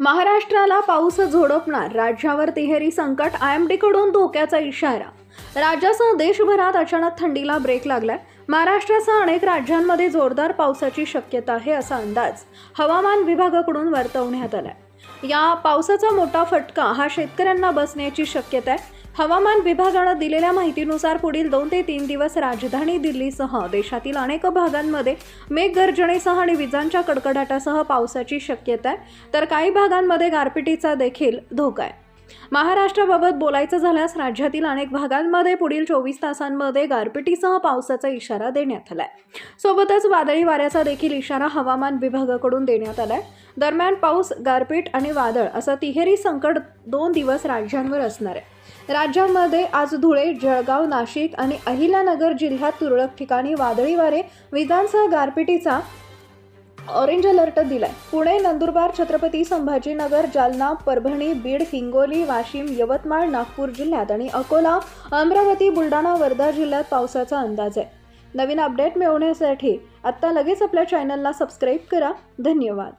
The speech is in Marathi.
महाराष्ट्राला पाऊस झोडपणार राज्यावर तिहेरी संकट आय एम डीकडून धोक्याचा इशारा. राज्यासह देशभरात अचानक थंडीला ब्रेक लागलाय. महाराष्ट्रासह अनेक राज्यांमध्ये जोरदार पावसाची शक्यता आहे असा अंदाज हवामान विभागाकडून वर्तवण्यात आलाय. या पावसाचा मोठा फटका हा शेतकऱ्यांना बसण्याची शक्यता आहे. हवामान विभागानं दिलेल्या माहितीनुसार पुढील दोन ते तीन दिवस राजधानी दिल्लीसह देशातील अनेक भागांमध्ये मेघगर्जनेसह आणि विजांच्या कडकडाटासह पावसाची शक्यता आहे. तर काही भागांमध्ये गारपिटीचा देखील धोका आहे. महाराष्ट्राबाबत बोलायचं झाल्यास राज्यातील अनेक भागांमध्ये पुढील चोवीस तासांमध्ये गारपिटीसह पावसाचा इशारा देण्यात आलाय. सोबतच वादळी वाऱ्याचा देखील इशारा हवामान विभागाकडून देण्यात आलाय. दरम्यान पाऊस गारपीट आणि वादळ असं तिहेरी संकट दोन दिवस राज्यांवर असणार आहे. राज्यामध्ये आज धुळे जळगाव नाशिक आणि अहिल्यानगर जिल्ह्यात तुरळक ठिकाणी वादळी वारे विजांसह गारपिटीचा ऑरेंज अलर्ट दिलाय. पुणे नंदुरबार छत्रपती संभाजीनगर जालना परभणी बीड हिंगोली वाशिम यवतमाळ नागपूर जिल्ह्यात आणि अकोला अमरावती बुलढाणा वर्धा जिल्ह्यात पावसाचा अंदाज आहे. नवीन अपडेट मिळवण्यासाठी आत्ता लगेच आपल्या चॅनलला सबस्क्राईब करा. धन्यवाद.